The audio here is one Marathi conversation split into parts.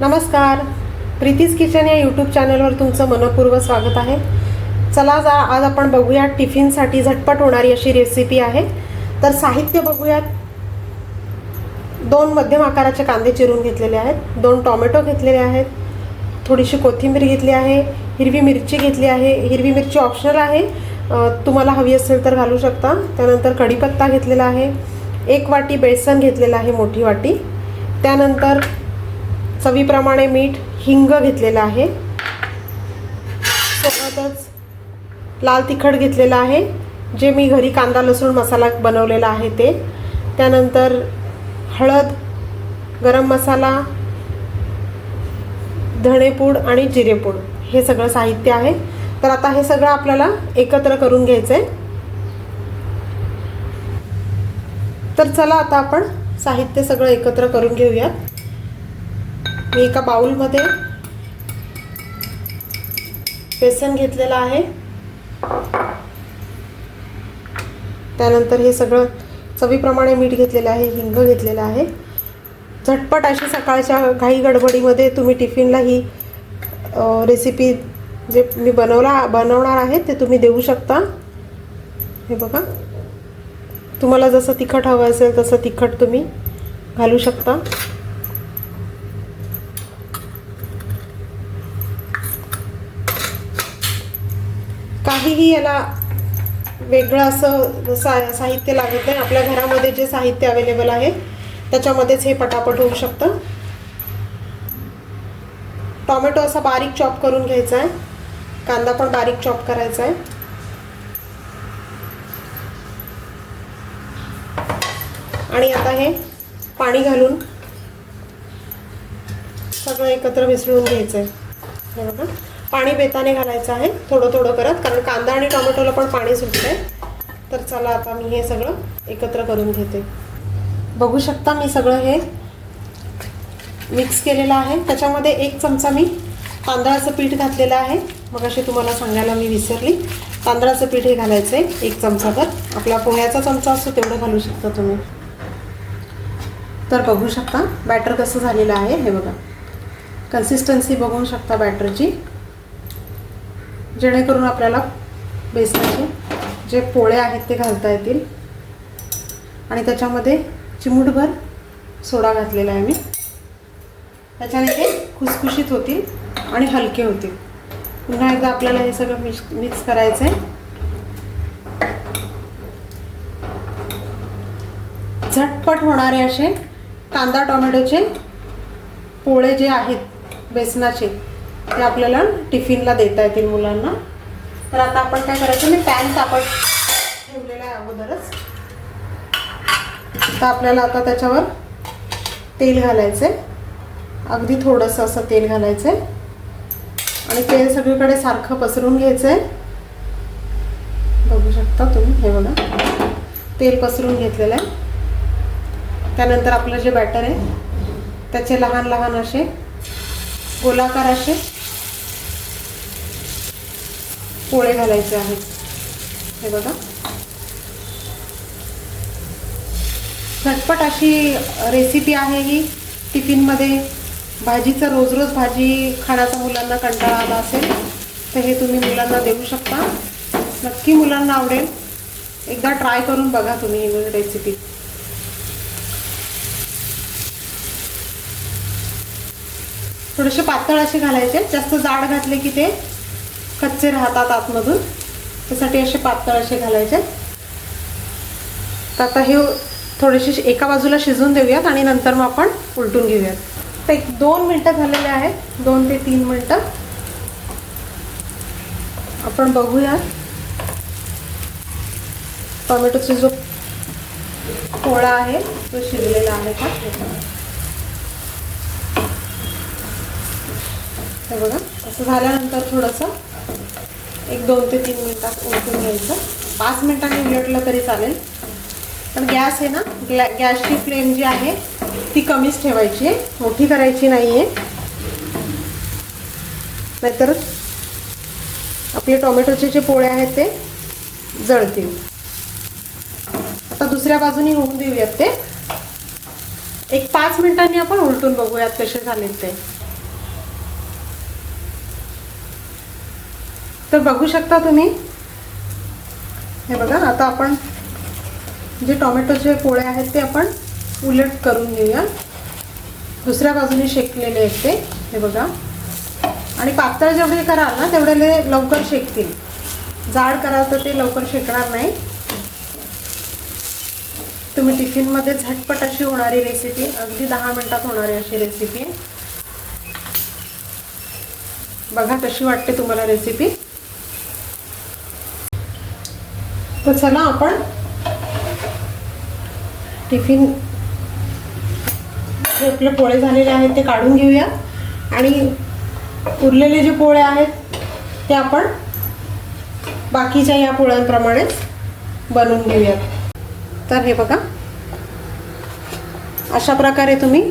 नमस्कार. प्रीतीज किचन या यूट्यूब चॅनलवर तुमचं मनपूर्वक स्वागत आहे. चला जा आज आपण बघूयात टिफिनसाठी झटपट होणारी अशी रेसिपी आहे. तर साहित्य बघूयात. दोन मध्यम आकाराचे कांदे चिरून घेतलेले आहेत. दोन टॉमॅटो घेतलेले आहेत. थोडीशी कोथिंबीर घेतली आहे. हिरवी मिरची घेतली आहे. हिरवी मिरची ऑप्शनल आहे. तुम्हाला हवी असेल तर घालू शकता. त्यानंतर कढीपत्ता घेतलेला आहे. एक वाटी बेसन घेतलेलं आहे मोठी वाटी. त्यानंतर चवीप्रमाणे मीठ हिंग घेतलेलं आहे. सोबतच लाल तिखट घेतलेलं आहे. जे मी घरी कांदा लसूण मसाला बनवलेला आहे ते. त्यानंतर हळद गरम मसाला धणेपूड आणि जिरेपूड. हे सगळं साहित्य आहे. तर आता हे सगळं आपल्याला एकत्र करून घ्यायचं आहे तर चला आता आपण साहित्य सगळं एकत्र करून घेऊयात. मी एका बाउलमध्ये बेसन घेतलेलं आहे. त्यानंतर हे सगळं चवीप्रमाणे मीठ घेतलेलं आहे हिंग घेतलेलं आहे. झटपट अशी सकाळच्या घाई गडबडीमध्ये तुम्ही टिफिनला ही रेसिपी जे मी बनवला बनवणार आहे ते तुम्ही देऊ शकता. हे बघा. तुम्हाला जसं तिखट हवं असेल तसं तिखट तुम्ही घालू शकता. काहीही याला वेगळं असं सा साहित्य लागत नाही. आपल्या घरामध्ये जे साहित्य अवेलेबल आहे त्याच्यामध्येच हे पटापट होऊ शकतं. टॉमॅटो असा बारीक चॉप करून घ्यायचा आहे. कांदा पण बारीक चॉप करायचा आहे. आणि आता हे पाणी घालून सगळं एकत्र मिसळून घ्यायचं आहे बरोबर? बघा पाणी बेताने घालायचं आहे. थोडं थोडं करत कारण कांदा आणि टोमॅटोला पण पाणी सुटतं आहे तर चला आता मी हे सगळं एकत्र करून घेते. बघू शकता मी सगळं हे मिक्स केलेलं आहे. त्याच्यामध्ये एक चमचा मी तांदळाचं पीठ घातलेलं आहे. मग अशी तुम्हाला सांगायला मी विसरली. तांदळाचं पीठ हे घालायचं आहे एक चमचाभर. आपला पोह्याचा चमचा असतो तेवढं घालू शकता तुम्ही. तर बघू शकता बॅटर कसं झालेलं आहे हे बघा. कन्सिस्टन्सी बघू शकता बॅटरची जेणेकरून आपल्याला बेसनाचे जे पोळे आहेत ते घालता येतील. आणि त्याच्यामध्ये चिमूटभर सोडा घातलेला आहे मी. त्याच्याने ते खुसखुशीत होतील आणि हलके होतील. पुन्हा एकदा आपल्याला हे सगळं मिक्स मिक्स करायचं आहे झटपट होणारे असे कांदा टोमॅटोचे पोळे जे आहेत बेसनाचे ते आपल्याला टिफिनला देता येतील मुलांना. तर आता आपण काय करायचं मी पॅन तापट ठेवलेला आहे अगोदरच. तर आपल्याला आता त्याच्यावर तेल घालायचं आहे अगदी थोडंसं असं तेल घालायचं आहे आणि तेल सगळीकडे सारखं पसरून घ्यायचं आहे बघू शकता तुम्ही हे बघा. तेल पसरून घेतलेलं आहे. त्यानंतर आपलं जे बॅटर आहे त्याचे लहान लहान असे गोलाकार असे पोळे घालायचे आहेत. हे बघा. झटपट अशी रेसिपी आहे ही. टिफिनमध्ये भाजीचं रोज रोज भाजी खाण्याचा मुलांना कंटाळा आला असेल तर हे तुम्ही मुलांना देऊ शकता. नक्की मुलांना आवडेल. एकदा ट्राय करून बघा तुम्ही ही रेसिपी थोडेसे पातळ असे घालायचे. जास्त जाड घातले की ते कच्चे राहतात आतमधून. त्यासाठी असे पातळ असे घालायचे. तर आता हे थोडेसे एका बाजूला शिजून देऊयात आणि नंतर मग आपण उलटून घेऊयात. तर एक दोन मिनटं झालेले आहेत. दोन ते तीन मिनटं. आपण बघूया टोमॅटोचा जो पोळा आहे तो शिजलेला आहे का? हे बघा असं झाल्यानंतर थोडंसं एक दोन ते तीन मिनटात उलटून घ्यायचं. पाच मिनिटांनी उलटलं तरी चालेल. पण गॅस आहे ना ग्लॅ गॅसची फ्लेम जी आहे ती कमीच ठेवायची आहे. मोठी करायची नाही आहे नाहीतर आपले टोमॅटोचे जे पोळे आहेत ते जळतील. आता दुसऱ्या बाजूनी होऊन देऊयात ते. एक पाच मिनिटांनी आपण उलटून बघूयात कसे झाले ते. तर बघू शकता तुम्ही. हे बघा आता आपण जे टोमॅटोचे पोळे आहेत ते आपण उलट करून घेऊया. दुसऱ्या बाजूने शेकलेले आहेत ते. हे बघा. आणि पातळ जेवढे कराल ना तेवढे लवकर शेकतील. जाड कराल तर ते लवकर शेकणार नाही. तुम्ही टिफिनमध्ये झटपट अशी होणारी रेसिपी अगदी दहा मिनटात होणारी अशी रेसिपी बघा कशी वाटते तुम्हाला रेसिपी तर चला आपण टिफिन जे आपले पोळे झालेले आहेत ते काढून घेऊया. आणि उरलेले जे पोळे आहेत ते आपण बाकीच्या या पोळ्यांप्रमाणेच बनवून घेऊयात. तर हे बघा. अशा प्रकारे तुम्ही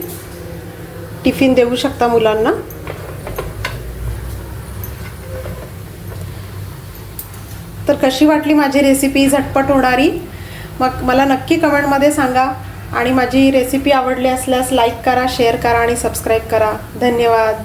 टिफिन देऊ शकता मुलांना. तर कशी वाटली माझी रेसिपी झटपट होणारी. मग मला नक्की कमेंटमध्ये सांगा. आणि माझी रेसिपी आवडली असल्यास लाईक करा शेअर करा आणि सबस्क्राईब करा. धन्यवाद.